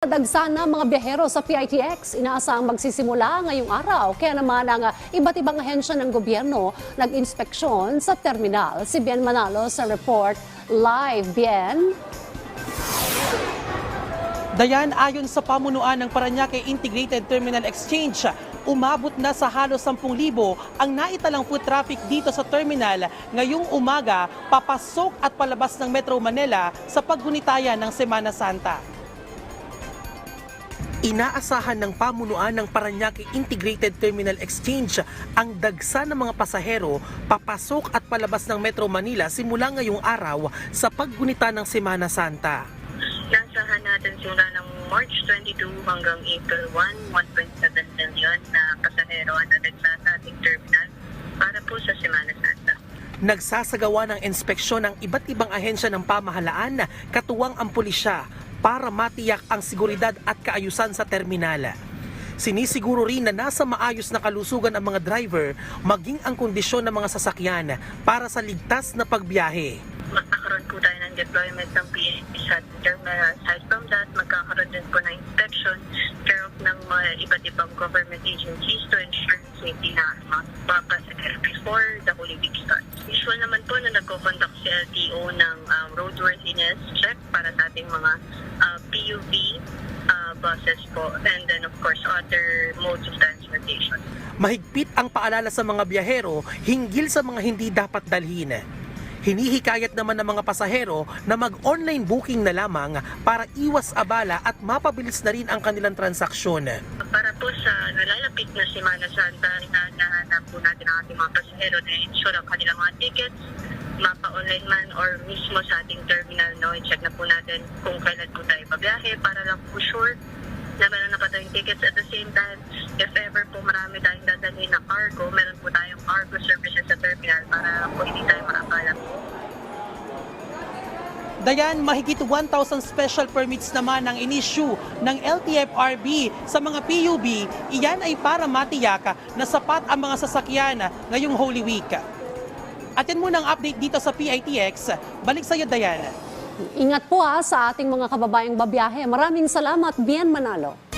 Dagsa na mga biyahero sa PITX, inaasahang magsisimula ngayong araw. Kaya naman ang ah, iba't ibang ahensya ng gobyerno nag-inspeksyon sa terminal. Si Bien Manalo sa report live. Bien? Dayan, ayon sa pamunuan ng Paranaque Integrated Terminal Exchange, umabot na sa halos 10,000 ang naitalang foot traffic dito sa terminal ngayong umaga papasok at palabas ng Metro Manila sa paggunitayan ng Semana Santa. Inaasahan ng pamunuan ng Paranaque Integrated Terminal Exchange ang dagsa ng mga pasahero papasok at palabas ng Metro Manila simula ngayong araw sa paggunita ng Semana Santa. Nasahan natin simula ng March 22 hanggang April 1, 1.7 nagsasagawa ng inspeksyon ng iba't ibang ahensya ng pamahalaan, katuwang ang pulisya, para matiyak ang seguridad at kaayusan sa terminal. Sinisiguro rin na nasa maayos na kalusugan ang mga driver, maging ang kondisyon ng mga sasakyan para sa ligtas na pagbiyahe. Magkakaroon po tayo ng deployment ng PNP sa terminal. Aside from that, magkakaroon din po ng inspection care ng mga iba't ibang government agencies to ensure safety na mga mga pasahero before the Holy Week starts. Usual naman po na nagko-conduct si LTO ng um, roadworthiness check para sa ating mga uh, PUV uh, buses po and then of course other modes of transportation. Mahigpit ang paalala sa mga biyahero hinggil sa mga hindi dapat dalhin. Hinihikayat naman ng mga pasahero na mag-online booking na lamang para iwas abala at mapabilis na rin ang kanilang transaksyon. Para po sa nalalapit na Semana Santa, hinahanap po natin ang ating mga pasahero na ensure ang kanilang mga tickets, mapa-online man or mismo sa ating terminal, no, i-check na po natin kung kailan po tayo babiyahe para lang po sure na meron na pa tayong tickets. At the same time, if ever po marami tayong dadalhin na cargo, meron po tayong cargo services sa terminal para po hindi tayo po. Dayan, mahigit 1,000 special permits naman ang inisyu ng LTFRB sa mga PUB. Iyan ay para matiyak na sapat ang mga sasakyan ngayong Holy Week. At yan muna ang update dito sa PITX. Balik sa iyo, Dayan. Ingat po ha sa ating mga kababayang babiyahe. Maraming salamat, Bien Manalo.